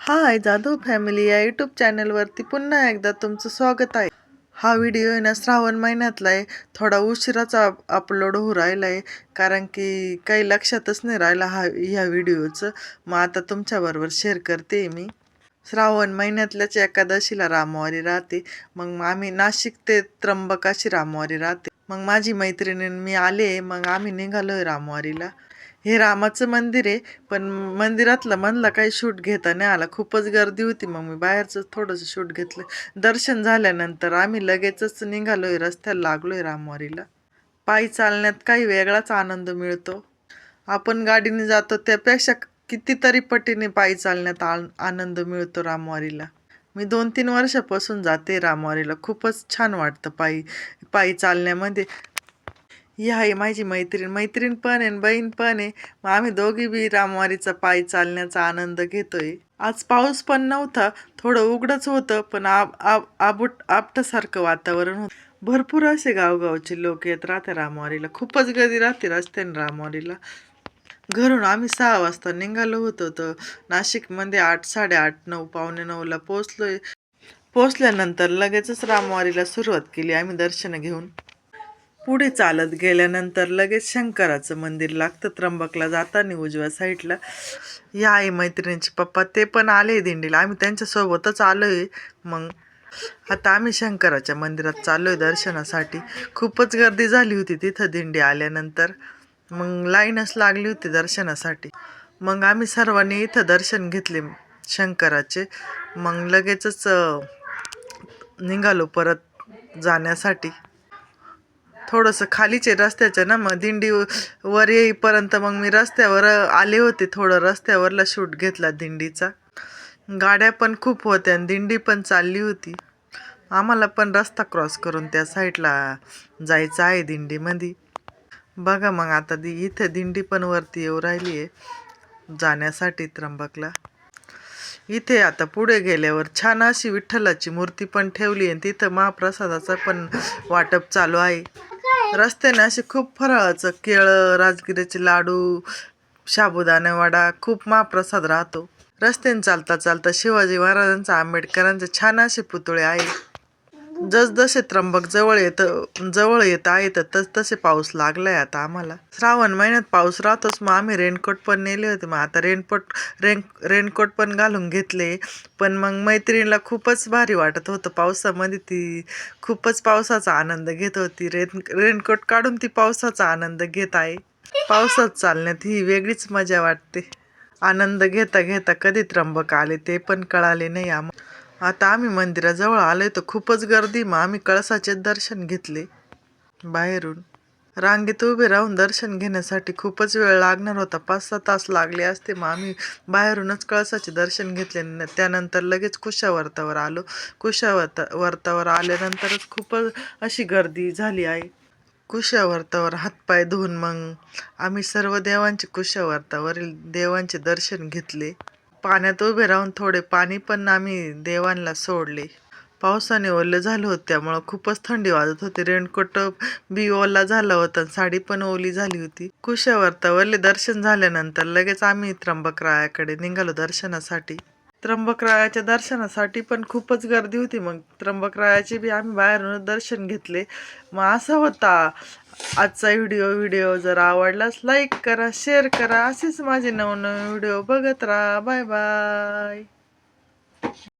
हाय Jadhav family या YouTube चॅनलवरती पुन्हा एकदा तुमचं स्वागत आहे. हा व्हिडिओ आहे ना श्रावण महिन्यातला आहे. थोडा उशिराच अप अपलोड होऊ राहिला आहे कारण की काही लक्षातच नाही राहिला हा ह्या व्हिडिओचं. मग आता तुमच्याबरोबर शेअर करते मी. श्रावण महिन्यातल्याच एकादशीला रामवारी राहते. मग आम्ही नाशिक ते त्र्यंबकाशी रामवारी राहते. मग माझी मैत्रिणी मी आले मग आम्ही निघालोय रामवारीला. हे रामाचं मंदिर आहे पण मंदिरातलं म्हणलं काही शूट घेता नाही आला. खूपच गर्दी होती मग मी बाहेरचं थोडंसं शूट घेतलं. दर्शन झाल्यानंतर आम्ही लगेचच निघालोय रस्त्याला लागलोय रामवारीला. पायी चालण्यात काही वेगळाच आनंद मिळतो. आपण गाडीने जातो त्यापेक्षा कितीतरी पटीने पायी चालण्यात आनंद मिळतो रामवारीला. मी दोन तीन वर्षापासून जाते रामवारीला. खूपच छान वाटतं पायी पायी चालण्यामध्ये. ही आहे माझी मैत्रीण. मैत्रीण पण आहे आणि बहीण पण आहे. मग आम्ही दोघी बी रामवारीचा पायी चालण्याचा आनंद घेतोय. आज पाऊस पण नव्हता थोडं उघडच होतं पण आब आब आबुट आपटासारखं वातावरण होतं. भरपूर असे गावगावचे लोक येत राहते रामवारीला. खूपच गर्दी राहते रस्त्याने रामवारीला. घरून आम्ही सहा वाजता निघालो होतो तर नाशिकमध्ये आठ साडेआठ नऊ पावणे नऊला पोचलोय पोचल्यानंतर लगेचच रामवारीला सुरुवात केली आम्ही दर्शन घेऊन. पुढे चालत गेल्यानंतर लगेच शंकराचं मंदिर लागतं त्र्यंबकला जाताना उजव्या साईडला. या आई मैत्रिणीचे पप्पा ते पण आले दिंडीला. आम्ही त्यांच्यासोबतच आलोय. मग आता आम्ही शंकराच्या मंदिरात चाललोय दर्शनासाठी. खूपच गर्दी झाली होती तिथं दिंडी आल्यानंतर. मग लाईनच लागली होती दर्शनासाठी. मग आम्ही सर्वांनी इथं दर्शन घेतले शंकराचे. मग लगेचच निघालो परत जाण्यासाठी. थोडंसं खालीचे रस्त्याचं ना मग दिंडी वर येईपर्यंत मग मी रस्त्यावर आले होते थोडं. रस्त्यावरला शूट घेतला दिंडीचा. गाड्या पण खूप होत्या आणि दिंडी पण चालली होती. आम्हाला पण रस्ता क्रॉस करून त्या साईडला जायचं आहे दिंडीमध्ये. बघा मग आता दि इथे दिंडी पण वरती येऊ राहिली आहे जाण्यासाठी त्र्यंबकला. इथे आता पुढे गेल्यावर छान अशी विठ्ठलाची मूर्ती पण ठेवली आहे तिथं महाप्रसादाचं पण वाटप चालू आहे. रस्त्याने असे खूप फराळाचं केळं राजगिरीचे लाडू साबुदाणा वडा खूप महाप्रसाद राहतो. रस्त्याने चालता चालता शिवाजी महाराजांचा आंबेडकरांचे छान असे पुतळे आहे जसजसे त्र्यंबक जवळ येतं जवळ येत आहे तर तस तसे पाऊस लागलाय आता आम्हाला. श्रावण महिन्यात पाऊस राहतोच मग आम्ही रेनकोट पण नेले होते. मग आता रेनकोट रेन रेनकोट पण घालून घेतले. पण मग मैत्रिणीला खूपच भारी वाटत होतं पावसामध्ये. ती खूपच पावसाचा आनंद घेत होती. रेन रेनकोट काढून ती पावसाचा आनंद घेत आहे. पावसात चालण्यात ही वेगळीच मजा वाटते. आनंद घेता घेता कधी त्र्यंबक आले ते पण कळाले नाही आम्हाला आता आम्ही मंदिराजवळ आलो तर खूपच गर्दी. मग आम्ही कळसाचे दर्शन घेतले. बाहेरून रांगेत उभे राहून दर्शन घेण्यासाठी खूपच वेळ लागणार होता. पाच सहा तास लागले असते. मग आम्ही बाहेरूनच कळसाचे दर्शन घेतले. न- त्यानंतर लगेच कुशावर्तावर आलो. कुशावर्ता वर्तावर आल्यानंतरच खूपच अशी गर्दी झाली आहे. कुशावर्तावर हातपाय धुवून मग आम्ही सर्व देवांचे कुशावर्तावरील देवांचे दर्शन घेतले. पाण्यात उभे राहून थोडे पाणी पण आम्ही देवांना सोडले. पावसाने ओलं झालं होतं त्यामुळं खूपच थंडी वाजत होती. रेनकोट बी ओला झाला होता आणि साडी पण ओली झाली होती. कुशावर्तावरले दर्शन झाल्यानंतर लगेच आम्ही त्र्यंबकरायाकडे निघालो दर्शनासाठी. त्र्यंबकरायाच्या दर्शनासाठी पण खूपच गर्दी होती. मग त्र्यंबकरायाचे बी आम्ही बाहेरूनच दर्शन घेतले. मग असा होता. आजचा व्हिडिओ व्हिडिओ जर आवडलाच लाईक करा शेअर करा. असेच माझे नवनवीन व्हिडिओ बघत राहा. Bye bye